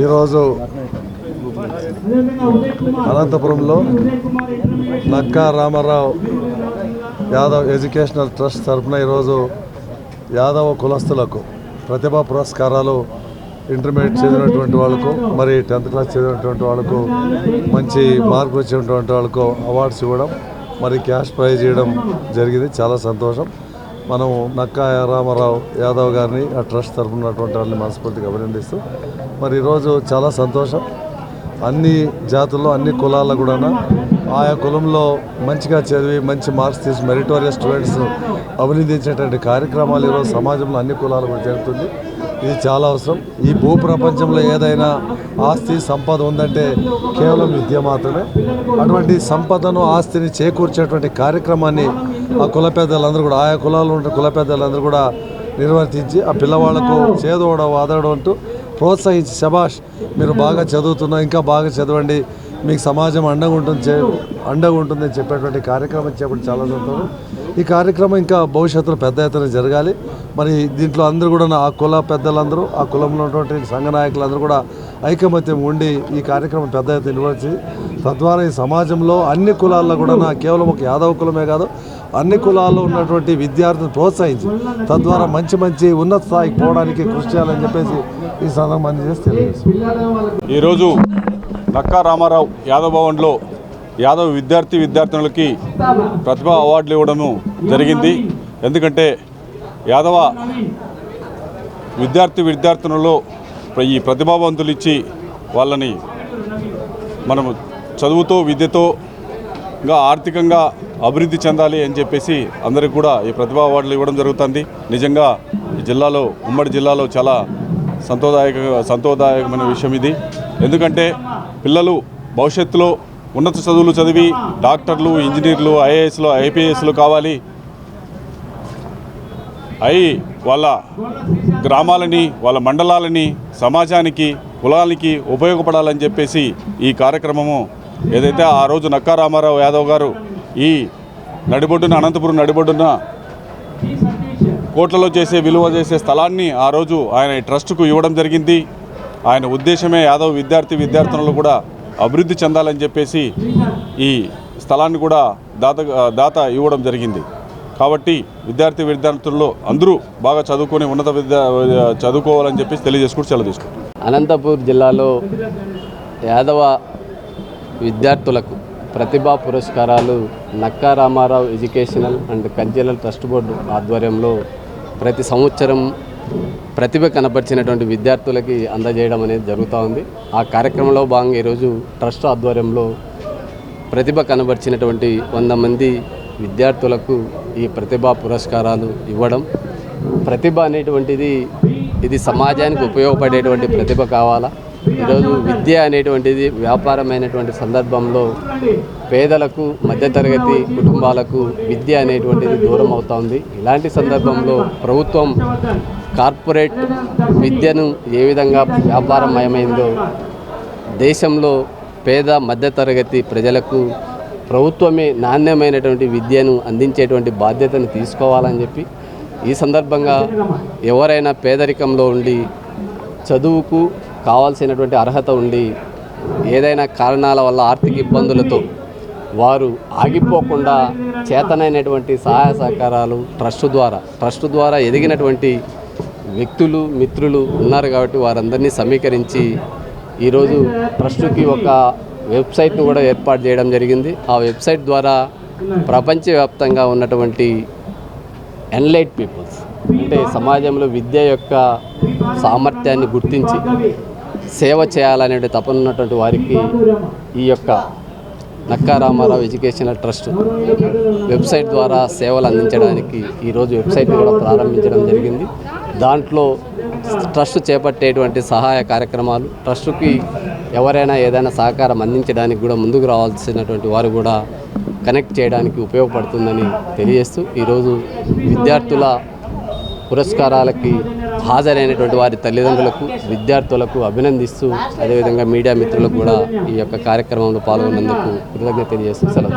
ఈరోజు అనంతపురంలో Nakka Ramarao Yadav educational trust తరఫున ఈరోజు యాదవ కులస్తులకు ప్రతిభా పురస్కారాలు ఇంటర్మీడియట్ చదివినటువంటి వాళ్ళకు మరి టెన్త్ క్లాస్ చదివినటువంటి వాళ్ళకు మంచి మార్కులు వచ్చినటువంటి వాళ్ళకు అవార్డ్స్ ఇవ్వడం మరి క్యాష్ ప్రైజ్ ఇవ్వడం జరిగింది. చాలా సంతోషం. మనం నక్కా రామారావు యాదవ్ గారిని ఆ ట్రస్ట్ తరఫున ఉన్నటువంటి వాళ్ళని మనస్ఫూర్తిగా అభినందిస్తూ మరి ఈరోజు చాలా సంతోషం. అన్ని జాతుల్లో అన్ని కులాల్లో కూడా ఆయా కులంలో మంచిగా చదివి మంచి మార్క్స్ తీసి మెరిటోరియస్ స్టూడెంట్స్ అభినందించేటువంటి కార్యక్రమాలు ఈరోజు సమాజంలో అన్ని కులాలు కూడా జరుగుతుంది. ఇది చాలా అవసరం. ఈ భూ ప్రపంచంలో ఏదైనా ఆస్తి సంపద ఉందంటే కేవలం విద్య మాత్రమే. అటువంటి సంపదను ఆస్తిని చేకూర్చేటువంటి కార్యక్రమాన్ని ఆ కుల పెద్దలందరూ కూడా ఆయా కులాలు ఉన్న కుల పెద్దలందరూ కూడా నిర్వర్తించి ఆ పిల్లవాళ్ళకు చేదోడ వాదడం అంటూ ప్రోత్సహించి శబాష్ మీరు బాగా చదువుతున్నా ఇంకా బాగా చదవండి మీకు సమాజం అండగా ఉంటుంది అండగా ఉంటుందని చెప్పేటువంటి కార్యక్రమం చేపట్టి చాలా సంతోషం. ఈ కార్యక్రమం ఇంకా భవిష్యత్తులో పెద్ద ఎత్తున జరగాలి. మరి దీంట్లో అందరూ కూడా ఆ కుల పెద్దలందరూ ఆ కులంలో ఉన్నటువంటి సంఘ నాయకులందరూ కూడా ఐకమత్యం ఉండి ఈ కార్యక్రమం పెద్ద ఎత్తున నిర్వహించి తద్వారా ఈ సమాజంలో అన్ని కులాల్లో కూడా కేవలం ఒక యాదవ కులమే కాదు అన్ని కులాల్లో ఉన్నటువంటి విద్యార్థులను ప్రోత్సహించి తద్వారా మంచి మంచి ఉన్నత స్థాయికి పోవడానికి కృషి చేయాలని చెప్పేసి ఈ సందర్భాన్ని చేసి తెలియజేస్తాం ఈరోజు నక్కా రామారావు యాదవ్ భవన్లో యాదవ్ విద్యార్థి విద్యార్థినులకి ప్రతిభా అవార్డులు ఇవ్వడము జరిగింది. ఎందుకంటే యాదవ విద్యార్థి విద్యార్థినులలో ఈ ప్రతిభావంతులు ఇచ్చి వాళ్ళని మనము చదువుతో విద్యతో ఇంకా ఆర్థికంగా అభివృద్ధి చెందాలి అని చెప్పేసి అందరికి కూడా ఈ ప్రతిభా అవార్డులు ఇవ్వడం జరుగుతుంది. నిజంగా ఈ జిల్లాలో ఉమ్మడి జిల్లాలో చాలా సంతోదాయక సంతోదాయకమైన విషయం ఇది. ఎందుకంటే పిల్లలు భవిష్యత్తులో ఉన్నత చదువులు చదివి డాక్టర్లు ఇంజనీర్లు ఐఏఎస్లు ఐపీఎస్లు కావాలి. అయి వాళ్ళ గ్రామాలని వాళ్ళ మండలాలని సమాజానికి కులానికి ఉపయోగపడాలని చెప్పేసి ఈ కార్యక్రమము ఏదైతే ఆ రోజు నక్కా రామారావు యాదవ్ గారు ఈ నడిబొడ్డున అనంతపురం నడిబొడ్డున కోట్లలో చేసే విలువ చేసే స్థలాన్ని ఆ రోజు ఆయన ఈ ట్రస్టుకు ఇవ్వడం జరిగింది. ఆయన ఉద్దేశమే యాదవ్ విద్యార్థి విద్యార్థులను కూడా అభివృద్ధి చెందాలని చెప్పేసి ఈ స్థలాన్ని కూడా దాత దాత ఇవ్వడం జరిగింది. కాబట్టి విద్యార్థి విద్యార్థుల్లో అందరూ బాగా చదువుకొని ఉన్నత విద్య చదువుకోవాలని చెప్పేసి తెలియజేసుకుంటూ సెలవు తీసుకుంటాం అనంతపూర్ జిల్లాలో యాదవ విద్యార్థులకు ప్రతిభా పురస్కారాలు Nakka Ramarao educational and cultural trust board ఆధ్వర్యంలో ప్రతి సంవత్సరం ప్రతిభ కనపరిచినటువంటి విద్యార్థులకి అందజేయడం అనేది జరుగుతూ ఉంది. ఆ కార్యక్రమంలో భాగంగా ఈరోజు ట్రస్ట్ ఆధ్వర్యంలో ప్రతిభ కనబరిచినటువంటి వంద మంది విద్యార్థులకు ఈ ప్రతిభా పురస్కారాలు ఇవ్వడం. ప్రతిభ అనేటువంటిది ఇది సమాజానికి ఉపయోగపడేటువంటి ప్రతిభ కావాలా? ఈరోజు విద్య అనేటువంటిది వ్యాపారమైనటువంటి సందర్భంలో పేదలకు మధ్యతరగతి కుటుంబాలకు విద్య అనేటువంటిది దూరం అవుతోంది ఇలాంటి సందర్భంలో ప్రభుత్వం కార్పొరేట్ విద్యను ఏ విధంగా వ్యాపారమయమైందో దేశంలో పేద మధ్యతరగతి ప్రజలకు ప్రభుత్వమే నాణ్యమైనటువంటి విద్యను అందించేటువంటి బాధ్యతను తీసుకోవాలని చెప్పి ఈ సందర్భంగా ఎవరైనా పేదరికంలో ఉండి చదువుకు కావాల్సినటువంటి అర్హత ఉండి ఏదైనా కారణాల వల్ల ఆర్థిక ఇబ్బందులతో వారు ఆగిపోకుండా చేతనైనటువంటి సహాయ సహకారాలు ట్రస్ట్ ద్వారా ట్రస్ట్ ద్వారా ఎదిగినటువంటి వ్యక్తులు మిత్రులు ఉన్నారు కాబట్టి వారందరినీ సమీకరించి ఈరోజు ట్రస్ట్కి ఒక వెబ్సైట్ను కూడా ఏర్పాటు చేయడం జరిగింది. ఆ వెబ్సైట్ ద్వారా ప్రపంచవ్యాప్తంగా ఉన్నటువంటి ఎన్లైట్ పీపుల్స్ అంటే సమాజంలో విద్య యొక్క సామర్థ్యాన్ని గుర్తించి సేవ చేయాలనే తపన ఉన్నటువంటి వారికి ఈ యొక్క Nakka Ramarao educational trust website ద్వారా సేవలు అందించడానికి ఈరోజు వెబ్సైట్ని కూడా ప్రారంభించడం జరిగింది. దాంట్లో ట్రస్ట్ చేపట్టేటువంటి సహాయ కార్యక్రమాలు ట్రస్టుకి ఎవరైనా ఏదైనా సహకారం అందించడానికి కూడా ముందుకు రావాల్సినటువంటి వారు కూడా కనెక్ట్ చేయడానికి ఉపయోగపడుతుందని తెలియజేస్తూ ఈరోజు విద్యార్థుల పురస్కారాలకి హాజరైనటువంటి వారి తల్లిదండ్రులకు విద్యార్థులకు అభినందిస్తూ అదేవిధంగా మీడియా మిత్రులకు కూడా ఈ యొక్క కార్యక్రమంలో పాల్గొన్నందుకు కృతజ్ఞత తెలియజేస్తూ సెలవు